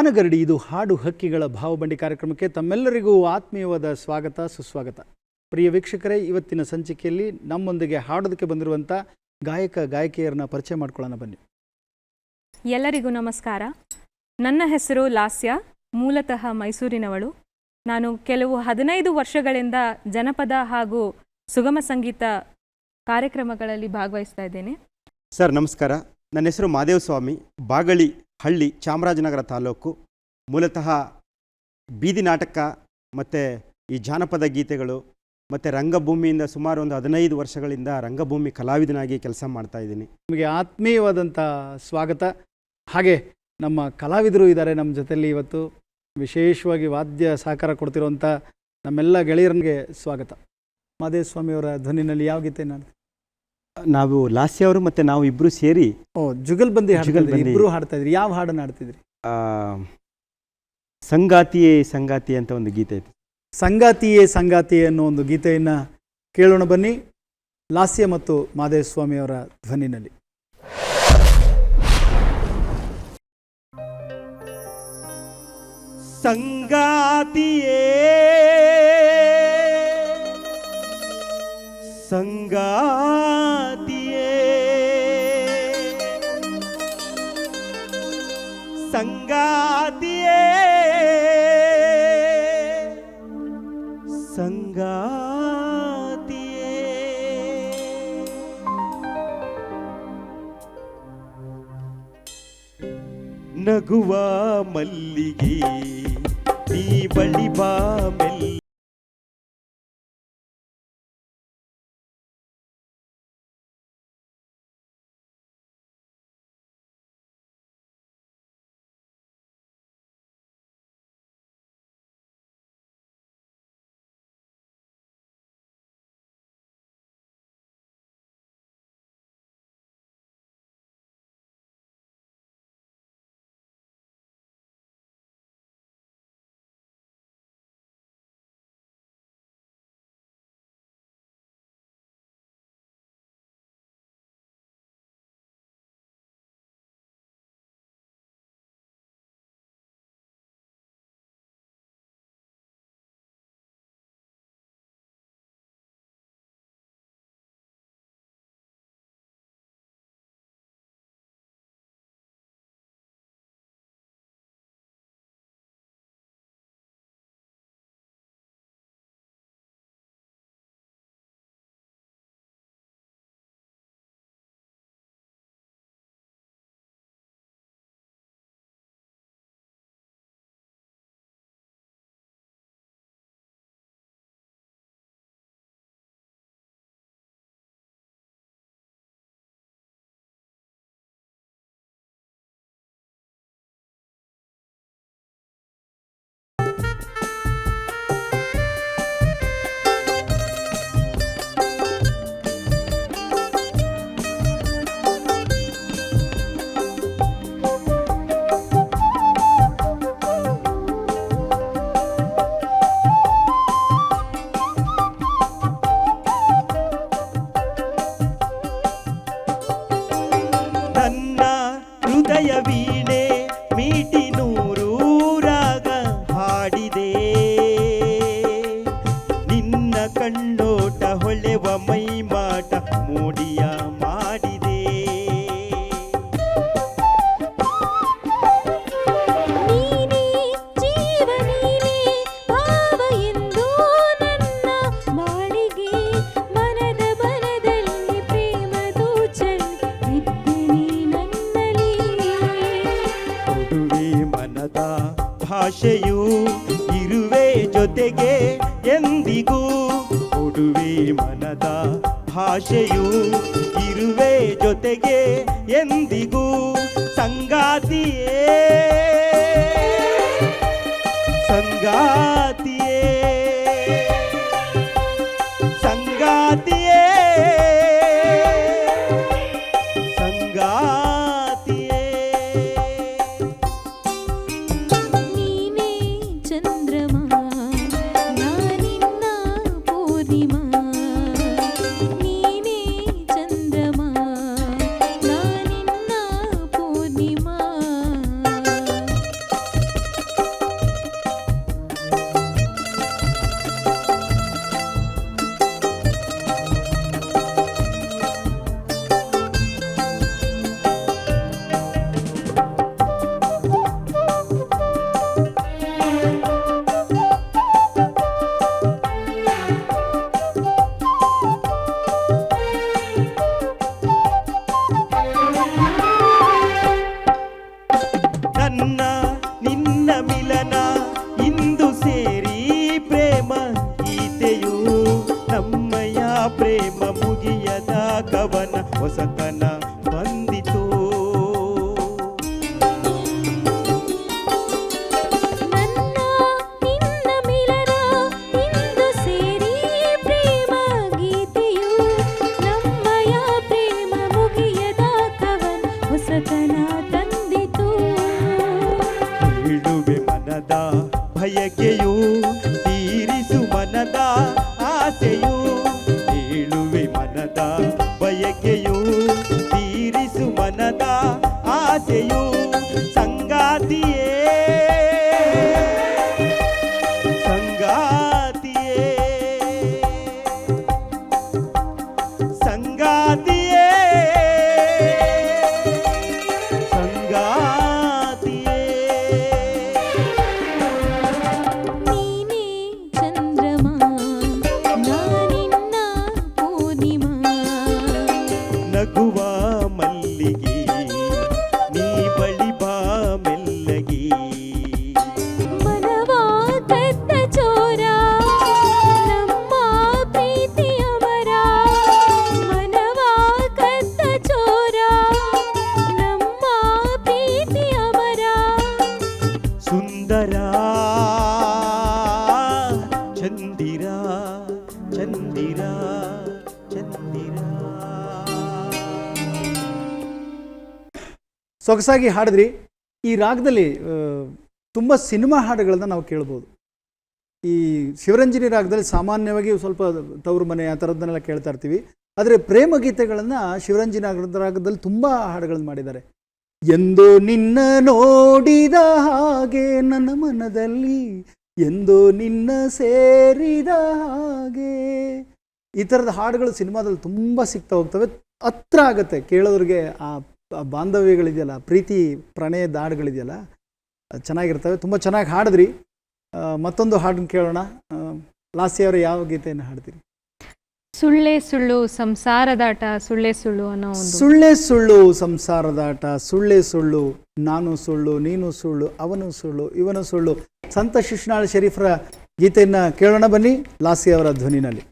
ಗಾನಗರಡಿ ಇದು ಹಾಡು ಹಕ್ಕಿಗಳ ಭಾವಬಂಡಿ ಕಾರ್ಯಕ್ರಮಕ್ಕೆ ತಮ್ಮೆಲ್ಲರಿಗೂ ಆತ್ಮೀಯವಾದ ಸ್ವಾಗತ ಸುಸ್ವಾಗತ. ಪ್ರಿಯ ವೀಕ್ಷಕರೇ ಇವತ್ತಿನ ಸಂಚಿಕೆಯಲ್ಲಿ ನಮ್ಮೊಂದಿಗೆ ಹಾಡೋದಕ್ಕೆ ಬಂದಿರುವಂಥ ಗಾಯಕ ಗಾಯಕಿಯರನ್ನ ಪರಿಚಯ ಮಾಡ್ಕೊಳ್ಳೋಣ ಬನ್ನಿ. ಎಲ್ಲರಿಗೂ ನಮಸ್ಕಾರ. ನನ್ನ ಹೆಸರು ಲಾಸ್ಯ ಮೂಲತಃ ಮೈಸೂರಿನವಳು. ನಾನು ಕೆಲವು ಹದಿನೈದು ವರ್ಷಗಳಿಂದ ಜನಪದ ಹಾಗೂ ಸುಗಮ ಸಂಗೀತ ಕಾರ್ಯಕ್ರಮಗಳಲ್ಲಿ ಭಾಗವಹಿಸ್ತಾ ಇದ್ದೇನೆ. ಸರ್ ನಮಸ್ಕಾರ. ನನ್ನ ಹೆಸರು ಮಾದೇವ ಸ್ವಾಮಿ ಬಾಗಳಿ ಹಳ್ಳಿ ಚಾಮರಾಜನಗರ ತಾಲೂಕು ಮೂಲತಃ ಬೀದಿ ನಾಟಕ ಮತ್ತು ಈ ಜಾನಪದ ಗೀತೆಗಳು ಮತ್ತು ರಂಗಭೂಮಿಯಿಂದ ಸುಮಾರು ಒಂದು ಹದಿನೈದು ವರ್ಷಗಳಿಂದ ರಂಗಭೂಮಿ ಕಲಾವಿದನಾಗಿ ಕೆಲಸ ಮಾಡ್ತಾ ಇದ್ದೀನಿ. ನಿಮಗೆ ಆತ್ಮೀಯವಾದಂಥ ಸ್ವಾಗತ. ಹಾಗೆ ನಮ್ಮ ಕಲಾವಿದರು ಇದ್ದಾರೆ ನಮ್ಮ ಜೊತೆಯಲ್ಲಿ ಇವತ್ತು. ವಿಶೇಷವಾಗಿ ವಾದ್ಯ ಸಹಕಾರ ಕೊಡ್ತಿರುವಂಥ ನಮ್ಮೆಲ್ಲ ಗೆಳೆಯರಿಗೆ ಸ್ವಾಗತ. ಮಾದೇವ ಸ್ವಾಮಿಯವರ ಧ್ವನಿನಲ್ಲಿ ಯಾವ ಗೀತೆ ನಾನು ನಾವು ಲಾಸ್ಯ ಅವರು ಮತ್ತೆ ನಾವು ಇಬ್ರು ಸೇರಿ ಓ ಜುಗಲ್ಬಂದಿ ಜುಗಲ್ ಬಂದಿ. ಜುಗಲ್ಬಂದಿ. ಇಬ್ಬರು ಹಾಡ್ತಾ ಇದ್ರಿ. ಯಾವ ಹಾಡನ್ನ ಹಾಡ್ತಿದ್ರಿ? ಆ, ಸಂಗಾತಿಯೇ ಸಂಗಾತಿ ಅಂತ ಒಂದು ಗೀತೆ ಇದೆ ಸಂಗಾತಿಯೇ ಸಂಗಾತಿ ಅನ್ನೋ ಒಂದು ಗೀತೆಯನ್ನ ಕೇಳೋಣ ಬನ್ನಿ. ಲಾಸ್ಯ ಮತ್ತು ಮಾದೇವ ಸ್ವಾಮಿಯವರ ಧ್ವನಿನಲ್ಲಿ. ಸಂಗಾತಿಯೇ ಸಂಗಾತಿಯೇ ಸಂಗಾತಿಯೇ ಸಂಗಾತಿಯೇ ನಗುವ ಮಲ್ಲಿಗೆ ನೀ ಬಳಿ ಭಾಷೆಯು ಇರುವೆ ಜೊತೆಗೆ ಎಂದಿಗೂ ಕೊಡುವೆ ಮನದ ಭಾಷೆಯು ಇರುವೆ ಜೊತೆಗೆ ಎಂದಿಗೂ ಸಂಗಾತಿಯೇ. ಸಂಗಾತಿಯೇ ಬಯಕೆಯು ತೀರಿಸು ಮನದ ಆಸೆಯು ಸೊಗಸಾಗಿ ಹಾಡಿದ್ರಿ, ಈ ರಾಗದಲ್ಲಿ ತುಂಬ ಸಿನಿಮಾ ಹಾಡುಗಳನ್ನ ನಾವು ಕೇಳ್ಬೋದು. ಈ ಶಿವರಂಜನಿ ರಾಗದಲ್ಲಿ ಸಾಮಾನ್ಯವಾಗಿ ಸ್ವಲ್ಪ ತವರು ಮನೆ ಆ ಥರದ್ದನ್ನೆಲ್ಲ ಕೇಳ್ತಾ ಇರ್ತೀವಿ. ಆದರೆ ಪ್ರೇಮ ಗೀತೆಗಳನ್ನು ಶಿವರಂಜನಿ ರಾಗ- ರಾಗದಲ್ಲಿ ತುಂಬ ಹಾಡುಗಳನ್ನು ಮಾಡಿದ್ದಾರೆ. ಎಂದು ನಿನ್ನ ನೋಡಿದ ಹಾಗೆ ನನ್ನ ಮನದಲ್ಲಿ, ಎಂದು ನಿನ್ನ ಸೇರಿದ ಹಾಗೆ. ಈ ಥರದ ಹಾಡುಗಳು ಸಿನಿಮಾದಲ್ಲಿ ತುಂಬ ಸಿಗ್ತಾ ಹೋಗ್ತವೆ. ಹತ್ರ ಆಗುತ್ತೆ, ಕೇಳೋರಿಗೆ ಆ ಬಾಂಧವ್ಯಗಳಿದೆಯಲ್ಲ ಪ್ರೀತಿ ಪ್ರಣಯದ ಹಾಡುಗಳಿದೆಯಲ್ಲ ಚೆನ್ನಾಗಿರ್ತವೆ. ತುಂಬ ಚೆನ್ನಾಗಿ ಹಾಡಿದ್ರಿ. ಮತ್ತೊಂದು ಹಾಡನ್ನು ಕೇಳೋಣ. ಅವರು ಯಾವ ಗೀತೆಯನ್ನು ಹಾಡ್ತೀರಿ? ಸುಳ್ಳೆ ಸುಳ್ಳು ಸಂಸಾರದಾಟ ಸುಳ್ಳೆ ಸುಳ್ಳು ಅನ್ನೋ ಸುಳ್ಳೆ ಸುಳ್ಳು ಸಂಸಾರದಾಟ ಸುಳ್ಳೆ ಸುಳ್ಳು ನಾನು ಸುಳ್ಳು ನೀನು ಸುಳ್ಳು ಅವನು ಸುಳ್ಳು ಇವನು ಸುಳ್ಳು. ಸಂತ ಶಿಶುನಾಳ ಶರೀಫರ ಗೀತೆಯನ್ನು ಕೇಳೋಣ ಬನ್ನಿ ಲಾಸಿಯವರ ಅವರ ಧ್ವನಿನಲ್ಲಿ.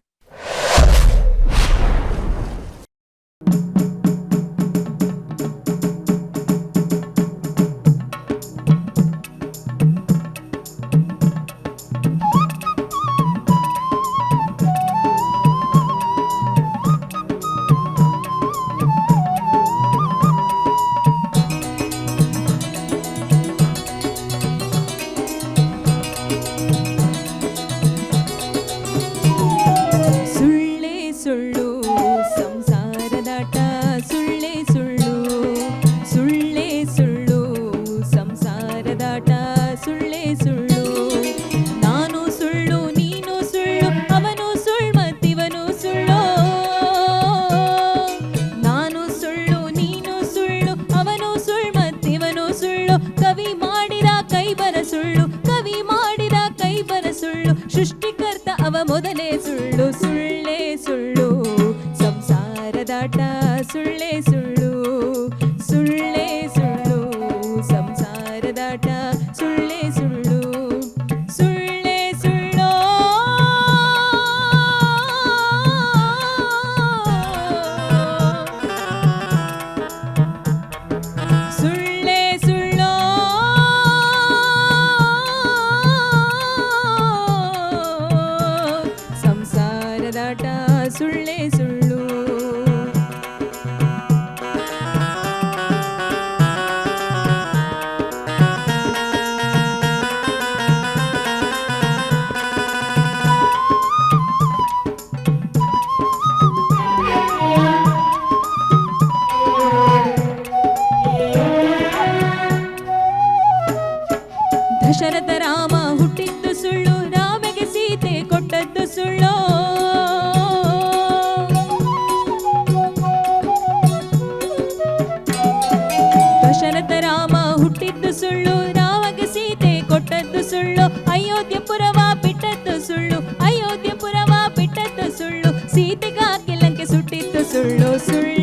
ಸುಳ್ಳೇ ಸುಳ್ಳು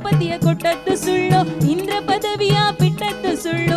ಪಾಂಡವರಿಗೆ ದ್ರೌಪದಿಯ ಕೊಟ್ಟದ್ದು ಸುಳ್ಳು ಇಂದ್ರ ಪದವಿಯ ಬಿಟ್ಟದ್ದು ಸುಳ್ಳು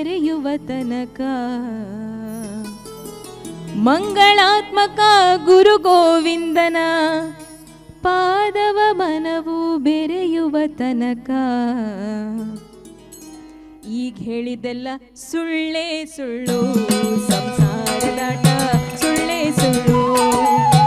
ಬೆರೆಯುವ ತನಕ ಮಂಗಳಾತ್ಮಕ ಗುರು ಗೋವಿಂದನ ಪಾದವ ಮನವು ಬೆರೆಯುವ ತನಕ. ಈಗ ಹೇಳಿದೆಲ್ಲ ಸುಳ್ಳೇ ಸುಳ್ಳು ಸಂಸಾರದಾಟ ಸುಳ್ಳು ಸುಳ್ಳೇ.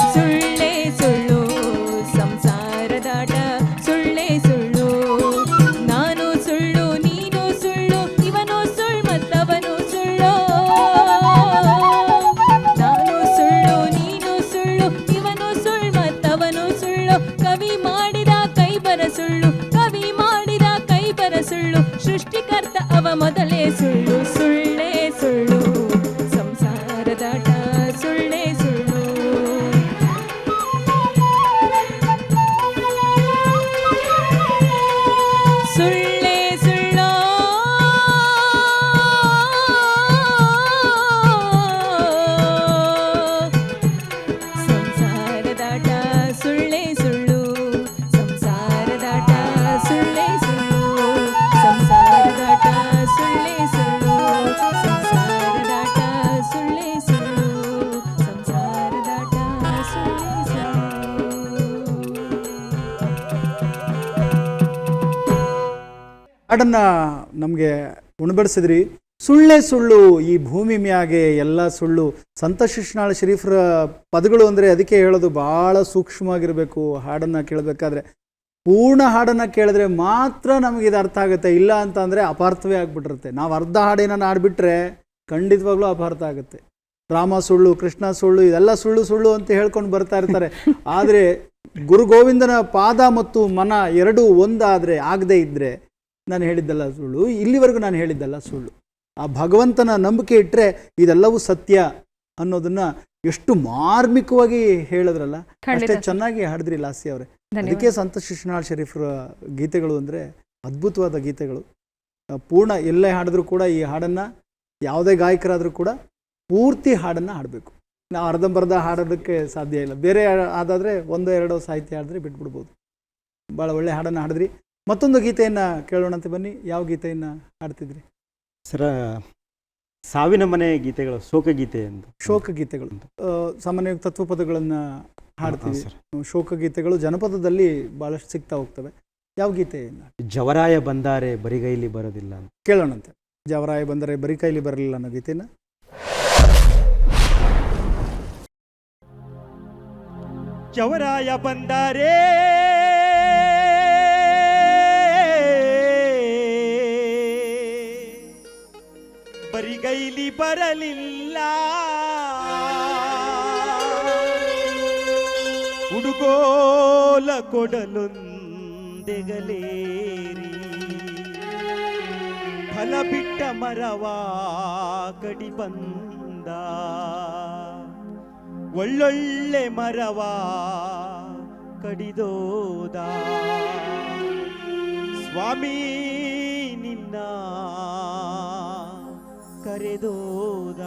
ಹಾಡನ್ನ ನಮಗೆ ಉಣಬಡಿಸಿದ್ರಿ. ಸುಳ್ಳೇ ಸುಳ್ಳು, ಈ ಭೂಮಿ ಮ್ಯಾಗೆ ಎಲ್ಲ ಸುಳ್ಳು. ಸಂತ ಶಿಷ್ಣಾಳ ಶರೀಫ್ರ ಪದಗಳು ಅಂದರೆ ಅದಕ್ಕೆ ಹೇಳೋದು ಭಾಳ ಸೂಕ್ಷ್ಮವಾಗಿರಬೇಕು, ಹಾಡನ್ನು ಕೇಳಬೇಕಾದ್ರೆ. ಪೂರ್ಣ ಹಾಡನ್ನು ಕೇಳಿದ್ರೆ ಮಾತ್ರ ನಮಗೆ ಇದು ಅರ್ಥ ಆಗುತ್ತೆ. ಇಲ್ಲ ಅಂತ ಅಂದರೆ ಅಪಾರ್ಥವೇ ಆಗಿಬಿಟ್ಟಿರುತ್ತೆ. ನಾವು ಅರ್ಧ ಹಾಡೇನ ಆಡಿಬಿಟ್ರೆ ಖಂಡಿತವಾಗ್ಲೂ ಅಪಾರ್ಥ ಆಗುತ್ತೆ. ರಾಮ ಸುಳ್ಳು, ಕೃಷ್ಣ ಸುಳ್ಳು, ಇದೆಲ್ಲ ಸುಳ್ಳು ಸುಳ್ಳು ಅಂತ ಹೇಳ್ಕೊಂಡು ಬರ್ತಾ ಇರ್ತಾರೆ. ಆದರೆ ಗುರು ಗೋವಿಂದನ ಪಾದ ಮತ್ತು ಮನ ಎರಡೂ ಒಂದಾದರೆ, ಆಗದೇ ಇದ್ದರೆ ನಾನು ಹೇಳಿದ್ದಲ್ಲ ಸುಳ್ಳು ಇಲ್ಲಿವರೆಗೂ ನಾನು ಹೇಳಿದ್ದಲ್ಲ ಸುಳ್ಳು. ಆ ಭಗವಂತನ ನಂಬಿಕೆ ಇಟ್ಟರೆ ಇದೆಲ್ಲವೂ ಸತ್ಯ ಅನ್ನೋದನ್ನ ಎಷ್ಟು ಮಾರ್ಮಿಕವಾಗಿ ಹೇಳಿದ್ರಲ್ಲ ಅಷ್ಟೇ ಚೆನ್ನಾಗಿ ಹಾಡಿದ್ರಿ ಲಾಸಿ ಅವರೇ. ಅದಕ್ಕೆ ಸಂತ ಶಿಶುನಾಳ್ ಶರೀಫ್ರ ಗೀತೆಗಳು ಅಂದರೆ ಅದ್ಭುತವಾದ ಗೀತೆಗಳು. ಪೂರ್ಣ ಎಲ್ಲೇ ಹಾಡಿದ್ರು ಕೂಡ ಈ ಹಾಡನ್ನು ಯಾವುದೇ ಗಾಯಕರಾದರೂ ಕೂಡ ಪೂರ್ತಿ ಹಾಡನ್ನು ಹಾಡಬೇಕು. ನಾವು ಅರ್ಧಂಬರ್ಧ ಹಾಡೋದಕ್ಕೆ ಸಾಧ್ಯ ಇಲ್ಲ. ಬೇರೆ ಅದಾದರೆ ಒಂದೋ ಎರಡೋ ಸಾಹಿತ್ಯ ಹಾಡಿದ್ರೆ ಬಿಟ್ಬಿಡ್ಬೋದು. ಭಾಳ ಒಳ್ಳೆ ಹಾಡನ್ನು ಹಾಡಿದ್ರಿ. ಮತ್ತೊಂದು ಗೀತೆಯನ್ನು ಕೇಳೋಣಂತೆ ಬನ್ನಿ. ಯಾವ ಗೀತೆಯನ್ನು ಹಾಡ್ತಿದ್ರಿ? ಸರ ಸಾವಿನ ಮನೆ ಗೀತೆಗಳು ಶೋಕ ಗೀತೆ ಎಂದು. ಶೋಕ ಗೀತೆಗಳು. ಆ, ಸಾಮಾನ್ಯವಾಗಿ ತತ್ವಪದಗಳನ್ನು ಹಾಡ್ತೀವಿ. ಸರ್. ಶೋಕ ಗೀತೆಗಳು ಜನಪದದಲ್ಲಿ ಭಾಳಷ್ಟು ಸಿಗ್ತಾ ಹೋಗ್ತವೆ. ಯಾವ ಗೀತೆ ಜವರಾಯ ಬಂದಾರೆ ಬರಿಗೈಲಿ ಬರೋದಿಲ್ಲ ಅಂತ. ಕೇಳೋಣಂತೆ. ಜವರಾಯ ಬಂದರೆ ಬರಿಕೈಲಿ ಬರಲಿಲ್ಲ ಅನ್ನೋ ಗೀತೆನ ಜವರಾಯ ಬಂದಾರೆ ಬರಿಗೈಲಿ ಬರಲಿಲ್ಲ. ಹುಡುಗೋಲ ಕೊಡಲೊಂದೆಗಲೇರಿ. ಫಲ ಬಿಟ್ಟ ಮರವಾ ಕಡಿ ಬಂದ. ಒಳ್ಳೊಳ್ಳೆ ಮರವ ಕಡಿದೋದ. ಸ್ವಾಮಿ ನಿನ್ನ ಕರೆದೋದ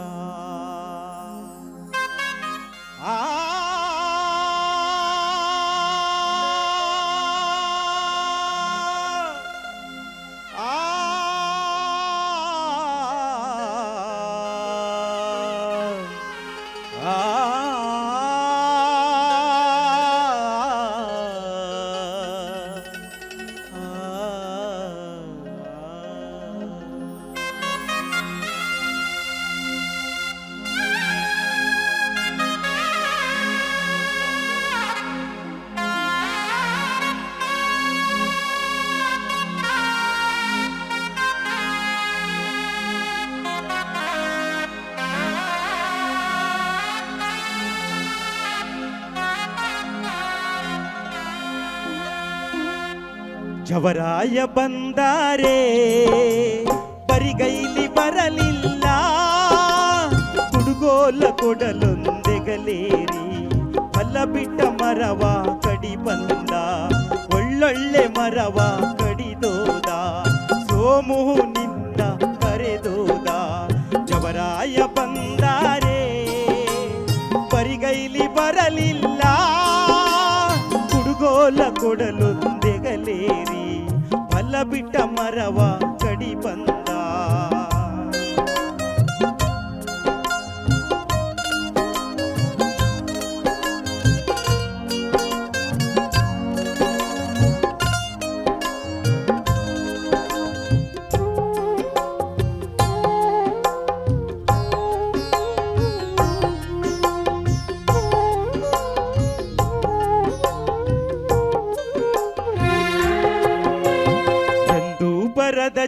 ಜವರಾಯ ಬಂದಾರೆ ಬರಿಗೈಲಿ ಬರಲಿಲ್ಲ. ಕುಡುಗೋಲ ಕೊಡಲೊಂದೆಗಲೇರಿ ಬಲ್ಲ ಬಿಟ್ಟ ಮರವ ಫಲ ಬಿಟ್ಟ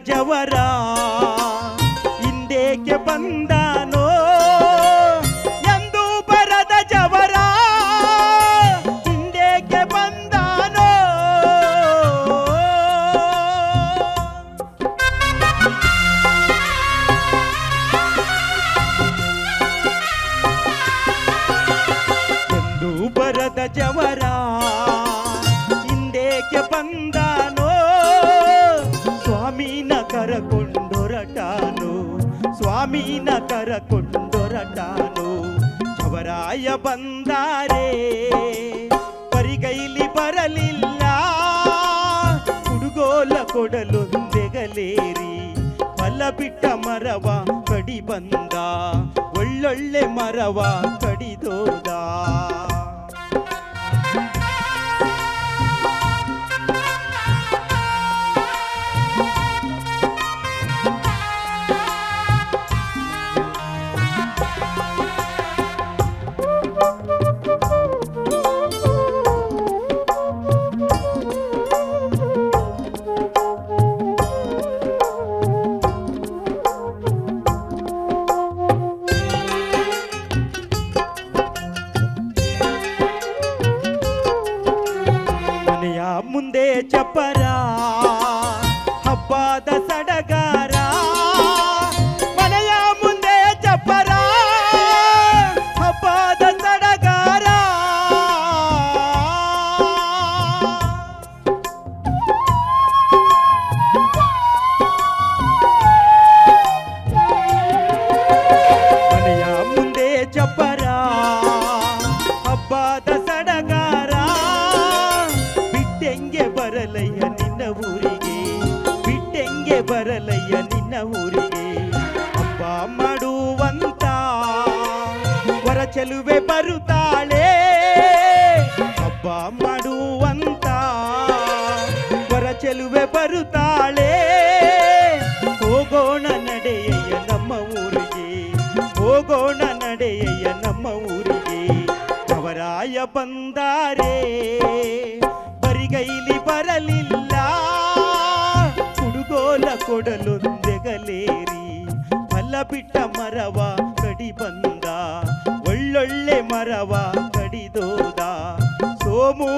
ಜವರ ಮರವ ಕಡಿ ಬಂದ ಒಳ್ಳೊಳ್ಳೆ ಮರವ ಕಡಿದೋದ ಮರವ ಕಡಿ ಬಂದ ಒಳ್ಳೊಳ್ಳೆ ಮರವ ಕಡಿದೋದ ಸೋಮು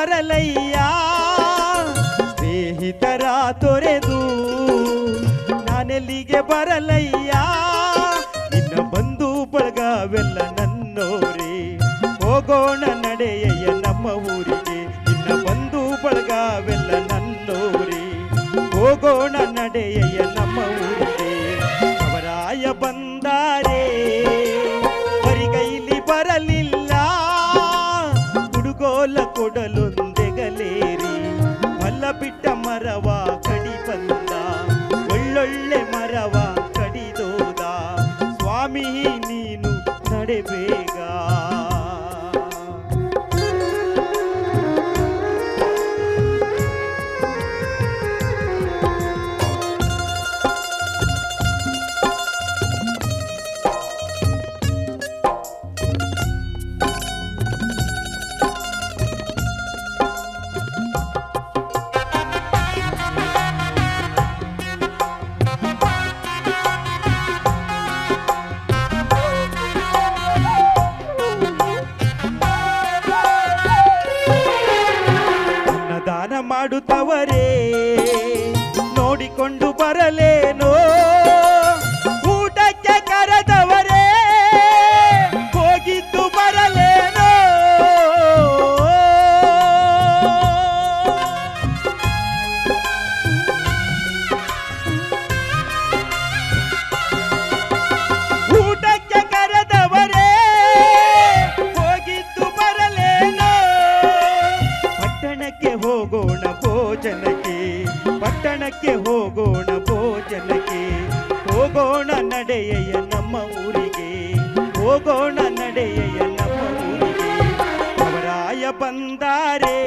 ಬರಲಯ್ಯ. ಸ್ನೇಹಿತರ ತೊರೆದು ನಾನೆಲ್ಲಿಗೆ ಬರಲಯ್ಯ? ನಿನ್ನ ಬಂಧು ಬಳಗವೆಲ್ಲ ನನ್ನೋರಿ. ಹೋಗೋಣ ನಡೆಯಯ್ಯ ನಮ್ಮ ಊರಿಗೆ. ನಿನ್ನ ಬಂಧು ಬಳಗವೆಲ್ಲ ನನ್ನೋರಿ. ಹೋಗೋಣ ನಡೆಯಯ್ಯ ನಮ್ಮ ಊರಿಗೆ. ನೋಡಿಕೊಂಡು ಬಂದಾರೆ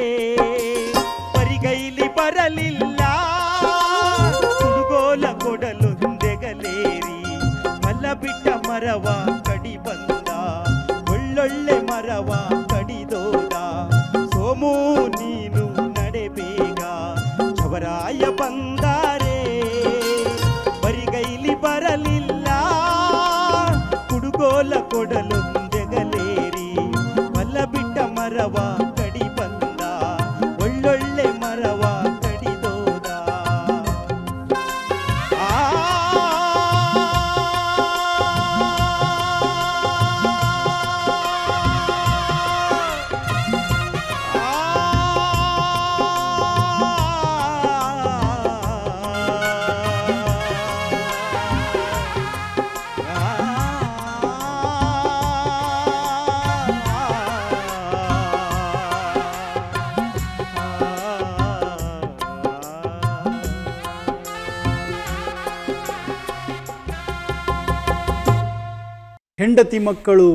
ಹೆಂಡತಿ ಮಕ್ಕಳು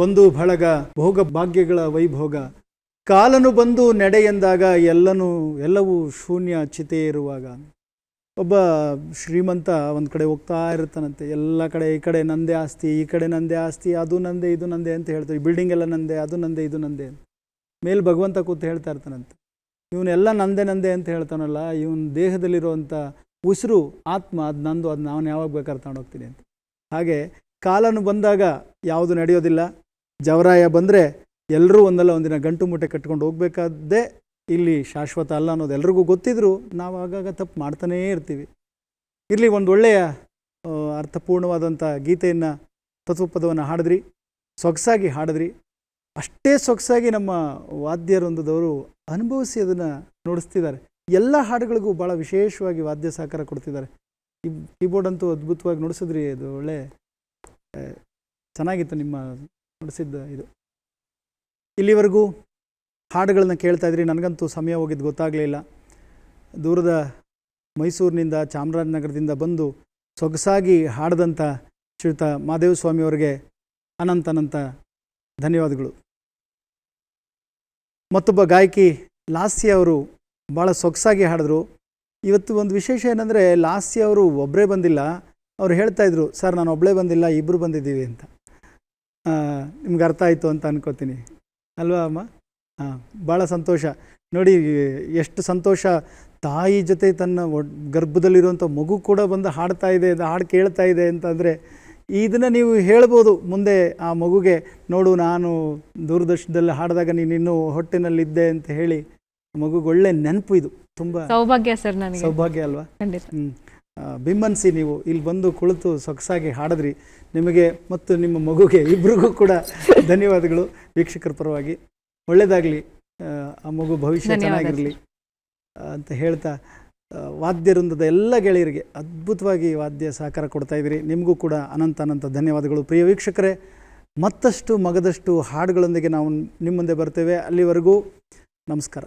ಬಂಧು ಬಳಗ ಭೋಗ ಭಾಗ್ಯಗಳ ವೈಭೋಗ. ಕಾಲನು ಬಂದು ನಡೆ ಎಂದಾಗ ಎಲ್ಲನೂ, ಎಲ್ಲವೂ ಶೂನ್ಯ ಚಿತೆ ಇರುವಾಗ. ಒಬ್ಬ ಶ್ರೀಮಂತ ಒಂದು ಕಡೆ ಹೋಗ್ತಾ ಇರ್ತಾನಂತೆ ಎಲ್ಲ ಕಡೆ ಈ ಕಡೆ ನಂದೇ ಆಸ್ತಿ, ಈ ಕಡೆ ನಂದೇ ಆಸ್ತಿ, ಅದು ನಂದೇ, ಇದು ನಂದೇ ಅಂತ ಹೇಳ್ತಾರೆ. ಈ ಬಿಲ್ಡಿಂಗ್ ಎಲ್ಲ ನಂದೇ, ಅದು ನಂದೇ, ಇದು ನಂದೇ ಮೇಲೆ ಭಗವಂತ ಕೂತು ಹೇಳ್ತಾ ಇರ್ತಾನಂತೆ. ಇವನೆಲ್ಲ ನಂದೇ ನಂದೇ ಅಂತ ಹೇಳ್ತಾನಲ್ಲ, ಇವನ ದೇಹದಲ್ಲಿರುವಂಥ ಉಸಿರು, ಆತ್ಮ, ಅದು ನಂದು, ಅದು ನಾನು ಯಾವಾಗ ಬೇಕಾದ್ರೆ ತಗೊಂಡೋಗ್ತೀನಿ ಅಂತ. ಹಾಗೆ ಕಾಲನು ಬಂದಾಗ ಯಾವುದು ನಡೆಯೋದಿಲ್ಲ. ಜವರಾಯ ಬಂದರೆ ಎಲ್ಲರೂ ಒಂದಲ್ಲ ಒಂದಿನ ಗಂಟು ಮೂಟೆ ಕಟ್ಕೊಂಡು ಹೋಗ್ಬೇಕಾದ್ದೇ ಇಲ್ಲಿ ಶಾಶ್ವತ ಅಲ್ಲ ಅನ್ನೋದು ಎಲ್ರಿಗೂ ಗೊತ್ತಿದ್ದರೂ ನಾವು ಆಗಾಗ ತಪ್ಪು ಮಾಡ್ತಾನೇ ಇರ್ತೀವಿ. ಇರಲಿ ಒಂದು ಒಳ್ಳೆಯ ಅರ್ಥಪೂರ್ಣವಾದಂಥ ಗೀತೆಯನ್ನು, ತತ್ವಪದವನ್ನು ಹಾಡಿದ್ರಿ, ಸೊಗಸಾಗಿ ಹಾಡಿದ್ರಿ. ಅಷ್ಟೇ ಸೊಗಸಾಗಿ ನಮ್ಮ ವಾದ್ಯರೊಂದದವರು ಅನುಭವಿಸಿ ಅದನ್ನು ನುಡಿಸ್ತಿದ್ದಾರೆ. ಎಲ್ಲ ಹಾಡುಗಳಿಗೂ ಭಾಳ ವಿಶೇಷವಾಗಿ ವಾದ್ಯ ಸಹಕಾರ ಕೊಡ್ತಿದ್ದಾರೆ ಕೀಬೋರ್ಡ್ ಅಂತೂ ಅದ್ಭುತವಾಗಿ ನುಡಿಸಿದ್ರಿ, ಅದು ಒಳ್ಳೆ ಚೆನ್ನಾಗಿತ್ತು ನಿಮ್ಮ ನಡೆಸಿದ್ದ ಇದು. ಇಲ್ಲಿವರೆಗೂ ಹಾಡುಗಳನ್ನ ಕೇಳ್ತಾ ಇದ್ರಿ, ನನಗಂತೂ ಸಮಯ ಹೋಗಿದ್ದು ಗೊತ್ತಾಗಲಿಲ್ಲ ದೂರದ ಮೈಸೂರಿನಿಂದ ಚಾಮರಾಜನಗರದಿಂದ ಬಂದು ಸೊಗಸಾಗಿ ಹಾಡಿದಂಥ ಶ್ರೀತ ಮಾದೇವ ಸ್ವಾಮಿಯವರಿಗೆ ಅನಂತ ಅನಂತ ಧನ್ಯವಾದಗಳು. ಮತ್ತೊಬ್ಬ ಗಾಯಕಿ ಲಾಸ್ಯ ಅವರು ಭಾಳ ಸೊಗಸಾಗಿ ಹಾಡಿದ್ರು. ಇವತ್ತು ಒಂದು ವಿಶೇಷ ಏನಂದರೆ ಲಾಸ್ಯ ಅವರು ಒಬ್ಬರೇ ಬಂದಿಲ್ಲ. ಅವ್ರು ಹೇಳ್ತಾ ಇದ್ರು ಸರ್ ನಾನು ಒಬ್ಬಳೇ ಬಂದಿಲ್ಲ ಇಬ್ಬರು ಬಂದಿದ್ದೀವಿ ಅಂತ. ನಿಮ್ಗೆ ಅರ್ಥ ಆಯಿತು ಅಂತ ಅನ್ಕೋತೀನಿ. ಅಲ್ವಾ ಅಮ್ಮ? ಹಾಂ ಭಾಳ ಸಂತೋಷ. ನೋಡಿ ಎಷ್ಟು ಸಂತೋಷ. ತಾಯಿ ಜೊತೆ ತನ್ನ ಗರ್ಭದಲ್ಲಿರುವಂಥ ಮಗು ಕೂಡ ಬಂದು ಹಾಡ್ತಾ ಇದೆ ಅಂತ ಹಾಡು ಕೇಳ್ತಾ ಇದೆ ಅಂತಂದರೆ ಇದನ್ನು ನೀವು ಹೇಳ್ಬೋದು ಮುಂದೆ ಆ ಮಗುಗೆ ನೋಡು ನಾನು ದೂರದರ್ಶನದಲ್ಲಿ ಹಾಡಿದಾಗ ನೀನು ಇನ್ನೂ ಹೊಟ್ಟೆನಲ್ಲಿದ್ದೆ ಅಂತ ಹೇಳಿ ಮಗುಗೆ ಒಳ್ಳೆ ನೆನಪು ಇದು. ತುಂಬ ಸೌಭಾಗ್ಯ ಸರ್ ನನಗೆ. ಸೌಭಾಗ್ಯ ಅಲ್ವಾ? ಖಂಡಿತ. ಹ್ಞೂ ಬಿಮ್ಮನ್ಸಿ ನೀವು ಇಲ್ಲಿ ಬಂದು ಕುಳಿತು ಸೊಗಸಾಗಿ ಹಾಡಿದ್ರಿ. ನಿಮಗೆ ಮತ್ತು ನಿಮ್ಮ ಮಗುಗೆ ಇಬ್ರಿಗೂ ಕೂಡ ಧನ್ಯವಾದಗಳು. ವೀಕ್ಷಕರ ಪರವಾಗಿ ಒಳ್ಳೆಯದಾಗಲಿ ಆ ಮಗು ಭವಿಷ್ಯ ಚೆನ್ನಾಗಿರಲಿ. ಅಂತ ಹೇಳ್ತಾ ವಾದ್ಯರಂದದ ವಾದ್ಯ ವೃಂದದ ಎಲ್ಲ ಗೆಳೆಯರಿಗೆ ಅದ್ಭುತವಾಗಿ ವಾದ್ಯ ಸಹಕಾರ ಕೊಡ್ತಾ ಇದ್ದೀರಿ. ನಿಮಗೂ ಕೂಡ ಅನಂತ ಅನಂತ ಧನ್ಯವಾದಗಳು. ಪ್ರಿಯ ವೀಕ್ಷಕರೇ ಮತ್ತಷ್ಟು ಮಗದಷ್ಟು ಹಾಡುಗಳೊಂದಿಗೆ ನಾವು ನಿಮ್ಮ ಮುಂದೆ ಬರ್ತೇವೆ. ಅಲ್ಲಿವರೆಗೂ ನಮಸ್ಕಾರ.